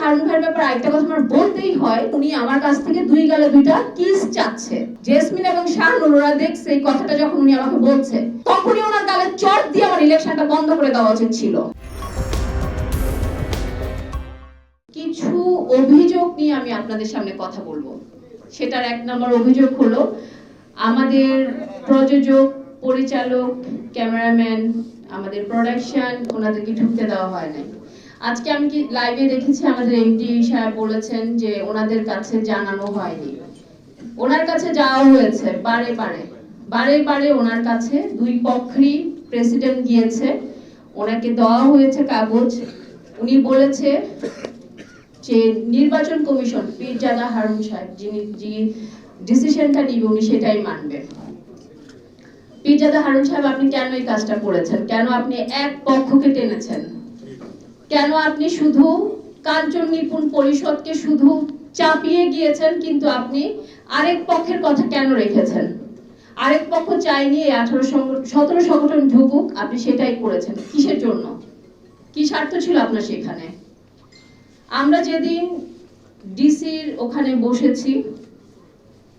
হারুন ভাইয়ের ব্যাপারে, আরেকটা কথা আমার বলতেই হয়, উনি আমার কাছ থেকে দুই গালে দুইটা কিস চাচ্ছে। জেসমিন এবং শাহনুর ওরা দেখছে এই কথাটা যখন উনি আমাকে বলছে, তখনই ওনার গালে চট দিয়ে আমার ইলেকশনটা বন্ধ করে দেওয়া উচিত ছিল। কিছু অভিযোগ নিয়ে আমি আপনাদের সামনে কথা বলব। সেটার এক নম্বর অভিযোগ হলো, আমাদের প্রযোজক, পরিচালক, ক্যামেরাম্যান, আমাদের প্রোডাকশন ওনাদেরকে ঢুকতে দেওয়া হয় নাই। আজকে আমি কি লাইভে দেখেছি আমাদের এমডি সাহেব বলেছেন যে ওনাদের কাছে জানানো হয়নি। ওনার কাছে যাওয়া হয়েছে, বারে বারে। বারে বারে ওনার কাছে দুই পক্ষেরই প্রেসিডেন্ট গিয়েছে। ওনাকে দেওয়া হয়েছে কাগজ। উনি বলেছে যে নির্বাচন কমিশন, পীরজাদা হারুন সাহেব, যিনি যিনি ডিসিশনটা নিবে, উনি সেটাই মানবেন পীরজাদা হারুন সাহেব, আপনি কেন এই কাজটা করেছেন? কেন আপনি এক পক্ষকে টেনেছেন? কেন আপনি শুধু কাঞ্চন নিপুণ পরিষদকে শুধু চাপিয়ে গিয়েছেন, কিন্তু আপনি আরেক পক্ষের কথা কেন রেখেছেন? আরেক পক্ষ চাইনি এই আঠারো সতেরো সংগঠন ঢুকুক, আপনি সেটাই করেছেন। কিসের জন্য? কি স্বার্থ ছিল আপনার সেখানে? আমরা যেদিন ডিসির ওখানে বসেছি,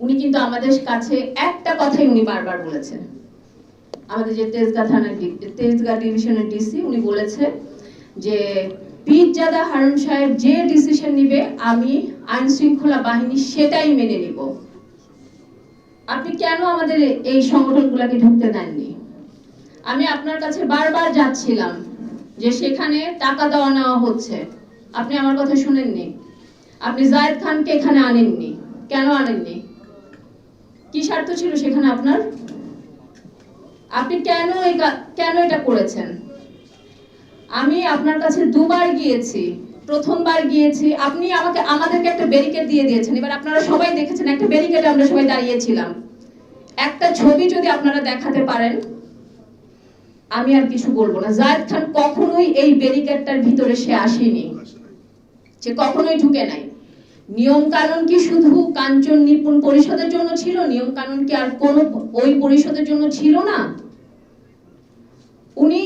উনি কিন্তু আমাদের কাছে একটা কথাই উনি বারবার বলেছেন। আমাদের যে তেজগাঁ থানার তেজগাঁ ডিভিশনের ডিসি, উনি বলেছে যে পীরজাদা হারুন সাহেব যে ডিসিশন নিবে, আমি আইন শৃঙ্খলা বাহিনী সেটাই মেনে নিব। আপনি কেন আমাদের এই সংগঠনগুলোকে ঢুকতে দেননি? আমি আপনার কাছে বারবার যাচ্ছিলাম যে সেখানে টাকা দেওয়া নেওয়া হচ্ছে। আপনি আমার কথা শুনেননি। আপনি জায়েদ খানকে এখানে আনেননি। কেন আনেননি? কি স্বার্থ ছিল সেখানে আপনার? আপনি কেন কেন এটা করেছেন? আমি আপনার কাছে দুবার গিয়েছি, প্রথমবার গিয়েছি, আপনি আমাকে, আমাদেরকে একটা ব্যারিকেড দিয়ে দিয়েছেন। এবার আপনারা সবাই দেখেছেন, একটা ব্যারিকেডে আমরা সবাই দাঁড়িয়েছিলাম। একটা ছবি যদি আপনারা দেখাতে পারেন, আমি আর কিছু বলব না। জায়েদ খান কখনোই এই ব্যারিকেডটার ভিতরে সে আসেনি। সে কখনোই ঢুকে নাই। নিয়ম কানুন কি শুধু কাঞ্চন নিপুণ পরিষদের জন্য ছিল? নিয়ম কানুন কি আর কোন ওই পরিষদের জন্য ছিল না? উনি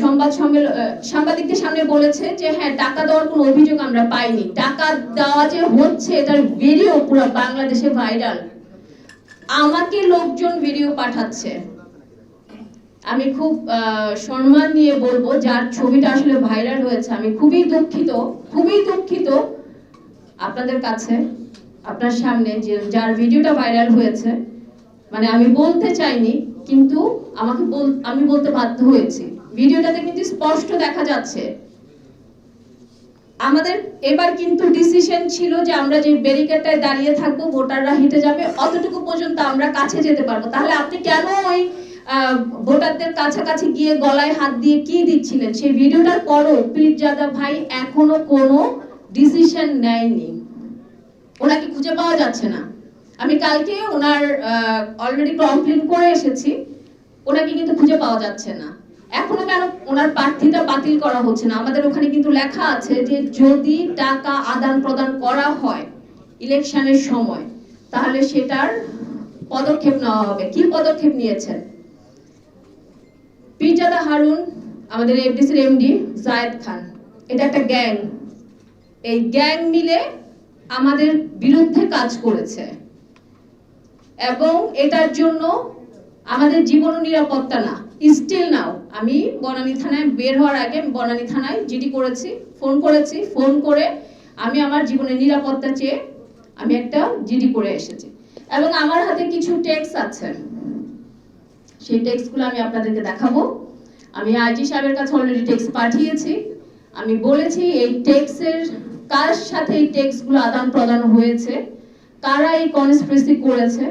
সংবাদ সম্মেলন সাংবাদিকদের সামনে বলেছে যে হ্যাঁ টাকা দেওয়ার কোনো অভিযোগ আমরা পাইনি। টাকা দেওয়া যে হচ্ছে, এটার ভিডিও পুরো বাংলাদেশে ভাইরাল আমাকে লোকজন ভিডিও পাঠাচ্ছে। আমি খুব সম্মান নিয়ে বলব, যার ছবিটা আসলে ভাইরাল হয়েছে, আমি খুবই দুঃখিত খুবই দুঃখিত আপনাদের কাছে, আপনার সামনে যে, যার ভিডিওটা ভাইরাল হয়েছে। মানে আমি বলতে চাইনি কিন্তু আমাকে আমি বলতে বাধ্য হয়েছি। ভিডিওটাতে কিন্তু স্পষ্ট দেখা যাচ্ছে। আমাদের এবার কিন্তু ডিসিশন ছিল যে আমরা যে ব্যারিকেডটায় দাঁড়িয়ে থাকব, ভোটাররা হেঁটে যাবে, অতটুকু পর্যন্ত আমরা কাছে যেতে পারব। তাহলে আপনি কেন ওই ভোটারদের কাছাকাছি গিয়ে গলায় হাত দিয়ে কি দিচ্ছিলেন? সেই ভিডিওটার পরও পীরজাদা ভাই এখনও কোনো ডিসিশন নেয়নি। ওনাকে খুঁজে পাওয়া যাচ্ছে না। আমি কালকে ওনার অলরেডি কমপ্লেন করে এসেছি। ওনাকে কিন্তু খুঁজে পাওয়া যাচ্ছে না। এখনও কেন ওনার প্রার্থীটা বাতিল করা হচ্ছে না? আমাদের ওখানে কিন্তু লেখা আছে যে যদি টাকা আদান প্রদান করা হয় ইলেকশনের সময়, তাহলে সেটার পদক্ষেপ নেওয়া হবে। কি পদক্ষেপ নিয়েছেন? পীরজাদা হারুন, আমাদের এফডিসির এমডি জায়েদ খান। এটা একটা গ্যাং। এই গ্যাং মিলে আমাদের বিরুদ্ধে কাজ করেছে। এবং এটার জন্য আমাদের জীবন নিরাপত্তা না। স্টিল নাও আমি বনানী থানায় বের হওয়ার আগে বনানী থানায় জিডি করেছি ফোন করেছি ফোন করে আমি আমার জীবনের নিরাপত্তা চেয়ে আমি একটা জিডি করে এসেছি। এবং আমার হাতে কিছু টেক্স আছে। সেই টেক্সটগুলো আমি আপনাদেরকে দেখাবো। আমি আইজি সাহেবের কাছে অলরেডি টেক্সট পাঠিয়েছি। আমি বলেছি, এই টেক্সের কার সাথে এই টেক্সটগুলো আদান প্রদান হয়েছে? কারা এই কনস্পিরেসি করেছে,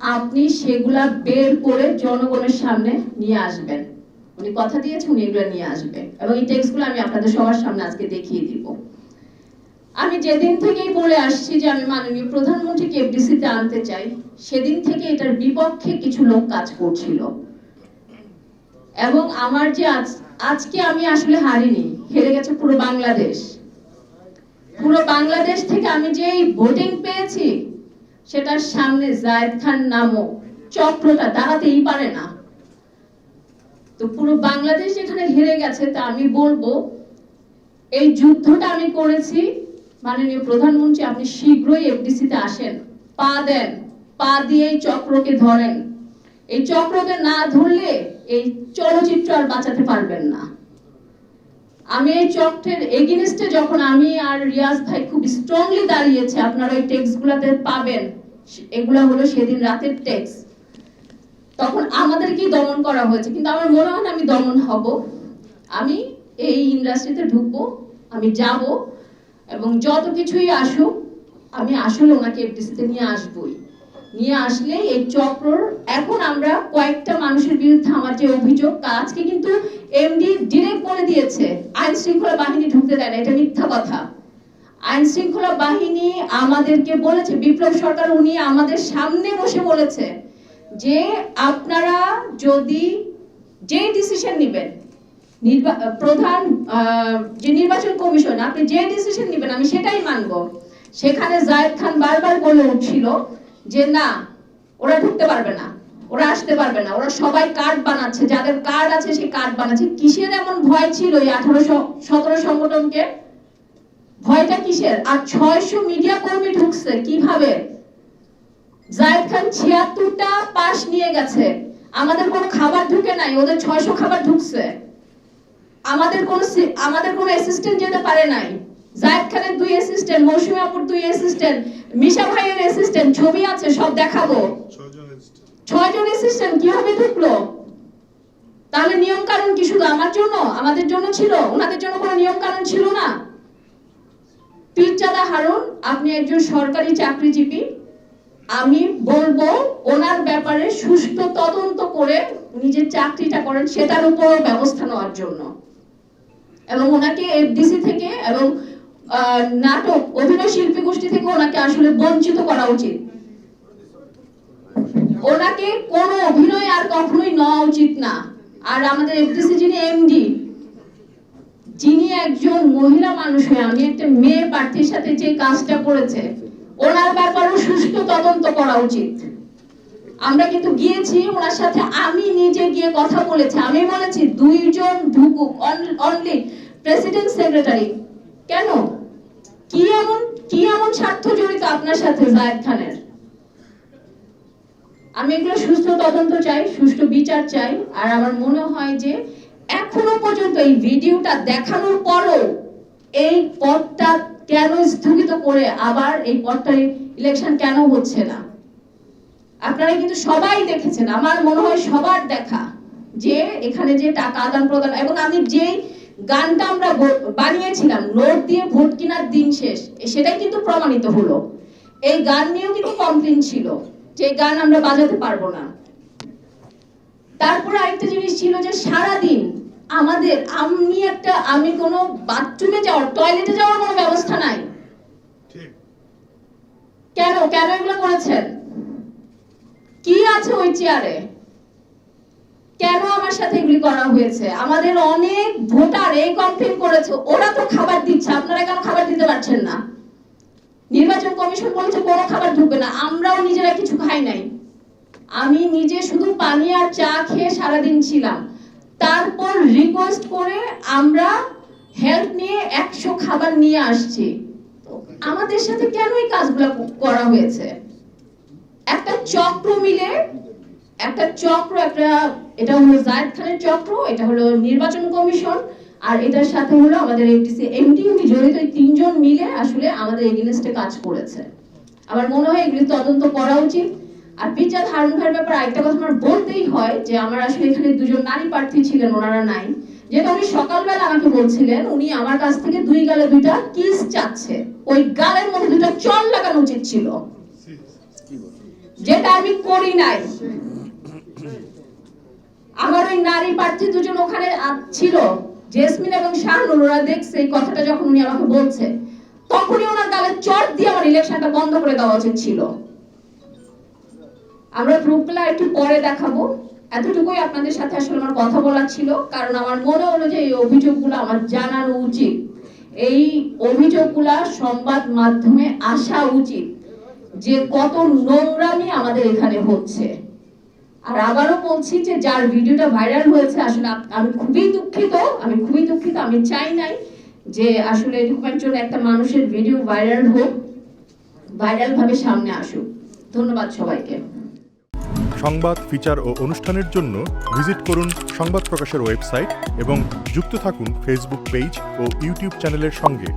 আপনি সেগুলা বের করে জনগণের সামনে নিয়ে আসবেন। উনি কথা দিয়েছে, উনি এগুলো নিয়ে আসবেন এবং এই টেক্সটগুলো আমি আপনাদের সবার সামনে আজকে দেখিয়ে দিব। আমি যেদিন থেকেই বলে আসছি যে আমি মাননীয় প্রধানমন্ত্রীকে এফডিসিতে আনতে চাই, সেদিন থেকে এটার বিপক্ষে কিছু লোক কাজ করছিল। এবং আমার যে আজ, আজকে আমি আসলে হারিনি, হেরে গেছে পুরো বাংলাদেশ। পুরো বাংলাদেশ থেকে আমি যে ভোটিং পেয়েছি, সেটার সামনে জায়েদ খান নামক চক্রটা দাঁড়াতেই পারে না। তো পুরো বাংলাদেশ যেখানে হেরে গেছে, তা আমি বলব, এই যুদ্ধটা আমি করেছি। মাননীয় প্রধানমন্ত্রী, আপনি শীঘ্রই এফডিসিতে আসেন, পা দেন, পা দিয়ে এই চক্রকে ধরেন। এই চক্রকে না ধরলে এই চলচ্চিত্র আর বাঁচাতে পারবেন না। আমি এই চক্রের এগেনস্টে যখন আমি আর রিয়াজ ভাই খুব স্ট্রংলি দাঁড়িয়েছে, আপনারা ওই টেক্সটগুলোতে পাবেন। এগুলা হলো সেদিন রাতের টেক্সট তখন আমাদেরকেই দমন করা হয়েছে, কিন্তু আমার মনে হয় না আমি দমন হব। আমি এই ইন্ডাস্ট্রিতে ঢুকবো, আমি যাব, এবং যত কিছুই আসুক, আমি আসলে ওনাকে এফডিসিতে নিয়ে আসবই। নিয়ে আসলে এই চক্রর, এখন আমরা কয়েকটা মানুষের বিরুদ্ধে আমার যে অভিযোগ আজকে কিন্তু এমডি ডিরেক্ট বলে দিয়েছে, আইন শৃঙ্খলা বাহিনী ঢুকতে দেয় না, এটা মিথ্যা কথা। আইন শৃঙ্খলা বাহিনী আমাদেরকে বলেছে, বিপ্লব সরকার উনি আমাদের সামনে বসে বলেছে যে আপনারা যদি যে ডিসিশন নেবেন প্রধান যে নির্বাচন কমিশন, আপনি যে ডিসিশন নেবেন, আমি সেটাই মানব। সেখানে জায়েদ খান বারবার বলে উঠছিল যে না, ওরা ঢুকতে পারবে না। ওরা আসতে পারবে না। ওরা সবাই কার্ড বানাচ্ছে। যাদের কার্ড আছে, সেই কার্ড বানাচ্ছে। কিসের এমন ভয় ছিল এই আঠারোশো সতেরো সংগঠনকে? ভয়টা কিসের? আর ছয়শো মিডিয়া কর্মী ঢুকছে। কীভাবে? জায়েদ খান ছিয়াত্তরটা পাস নিয়ে গেছে। আমাদের কোনো খাবার ঢুকে নাই। ওদের ছয়শো খাবার ঢুকছে। আমাদের কোনো আমাদের কোনো অ্যাসিস্ট্যান্ট যেতে পারে নাই। জায়েদ খানের দুই অ্যাসিস্ট্যান্ট মৌসুমী আপুর দুই অ্যাসিস্ট্যান্ট মিশা ভাইয়ের অ্যাসিস্ট্যান্ট ছবি আছে, সব দেখাবো। ছয়জন অ্যাসিস্ট্যান্ট কীভাবে ঢুকলো? তাহলে নিয়ম কানুন কি শুধু আমার জন্য? আমাদের জন্য ছিল? ওনাদের জন্য কোনো নিয়ম কানুন ছিল না? পীরজাদা হারুন, আপনি একজন সরকারি চাকরিজীবী। আমি বলব, ওনার ব্যাপারে সুষ্ঠু তদন্ত করে উনি যে চাকরিটা করেন, সেটার উপর ব্যবস্থা নেওয়ার জন্য। এবং ওনাকে এফডিসি থেকে এবং নাটক, অভিনয় শিল্পী গোষ্ঠী থেকে ওনাকে আসলে বঞ্চিত করা উচিত। ওনাকে কোনো অভিনয় আর কখনোই নেওয়া উচিত না। আর আমাদের এফডিসি যিনি এমডি যিনি একজন মহিলা মানুষ হয়ে, আমি একটা মেয়ে প্রার্থীর সাথে যে কাজটা করেছে, ওনার ব্যাপারেও সুষ্ঠু তদন্ত করা উচিত। আমরা কিন্তু গিয়েছি, ওনার সাথে আমি নিজে গিয়ে কথা বলেছি। আমি বলেছি, দুইজন ঢুকুক অনলি প্রেসিডেন্ট সেক্রেটারি কেন? কি এমন কি এমন স্বার্থ জড়িত আপনার সাথে জায়েদ খানের? আমি এগুলো সুস্থ তদন্ত চাই, সুষ্ঠু বিচার চাই, আর আমার মনে হয় যে এখনও পর্যন্ত এই ভিডিওটা দেখানোর পরও এই পদটা কেন স্থগিত করে আবার এই পদটার ইলেকশন কেন হচ্ছে না? আপনারা কিন্তু সবাই দেখেছেন, আমার মনে হয় সবার দেখা যে এখানে যে টাকা আদান প্রদান, এবং আমি যেই গানটা আমরা বানিয়েছিলাম, নোট দিয়ে ভোট কেনার দিন শেষ, সেটাই কিন্তু প্রমাণিত হলো। এই গান নিয়েও কিন্তু কমপ্লেন ছিল। যে গান আমরা বাজাতে পারব না। তারপরে আরেকটা জিনিস ছিল যে সারাদিন আমাদের আমি একটা আমি কোনো বাথরুমে যাওয়ার টয়লেটে যাওয়ার কোনো ব্যবস্থা নাই। কেন? কেন এগুলো করেছেন? কি আছে ওই চেয়ারে কেন আমার সাথে এগুলি করা হয়েছে? আমাদের অনেক ভোটার এই কমপ্লেন করেছে ওরা তো খাবার দিচ্ছে আপনারা কেন খাবার দিতে পারছেন না? নির্বাচন কমিশন বলছে কোনো খাবার ঢুকবে না, আমরাও নিজেরা কিছু খাই নাই। আমি নিজে শুধু পানি আর চা খেয়ে সারাদিন ছিলাম। তারপর রিকোয়েস্ট করে আমরা হেল্প নিয়ে একশো খাবার নিয়ে আসছি। আমাদের সাথে কেন এই কাজগুলো করা হয়েছে? একটা চক্র মিলে, একটা চক্র, একটা, এটা হলো জায়েদ খানের চক্র, এটা হলো নির্বাচন কমিশন। আর এটার সাথে হলো আমাদের এফটিসি এমডি উনি জড়িত তিনজন মিলে আসলে আমাদের এগেনস্টে কাজ করেছে। আমার মনে হয় এগুলি তদন্ত করা উচিত। আর পিজাদ হারুন ভাইয়ের ব্যাপারে একটা কথা আমার বলতেই হয় যে আমার আসলে এখানে দুজন নারী প্রার্থী ছিলেন, ওনারা নাই। যেটা উনি সকালবেলা আমাকে বলছিলেন, উনি আমার কাছ থেকে দুই গালে দুইটা কিস চাচ্ছে। ওই গালের মধ্যে দুটো চল লাগানো উচিত ছিল। যেটা আমি করি নাই। আমার ওই নারী প্রার্থী দুজন ওখানে ছিল। জেসমিন এবং শাহনুর দেখছে এই কথাটা যখন উনি আমাকে বলছে, তখনই ওনার গালে চট দিয়ে আমার ইলেকশনটা বন্ধ করে দেওয়া উচিত ছিল। আমরা প্রুফগুলো একটু পরে দেখাবো। এতটুকুই আপনাদের সাথে আসলে আমার কথা বলার ছিল, কারণ আমার মনে হলো যে এই অভিযোগগুলো আমার জানানো উচিত। এই অভিযোগগুলা সংবাদ মাধ্যমে আসা উচিত, যে কত নোংরামি আমাদের এখানে হচ্ছে। আবারও বলছি যে যার ভিডিওটা ভাইরাল হয়েছে, আসলে আমি খুবই দুঃখিত, আমি খুবই দুঃখিত, আমি চাই নাই যে আসলে এরকম একজন একটা মানুষের ভিডিও ভাইরাল হোক, ভাইরাল ভাবে সামনে আসুক। ধন্যবাদ সবাইকে। সংবাদ, ফিচার ও অনুষ্ঠানের জন্য ভিজিট করুন সংবাদ প্রকাশের ওয়েবসাইট এবং যুক্ত থাকুন ফেসবুক পেজ ও ইউটিউব চ্যানেলের সঙ্গে।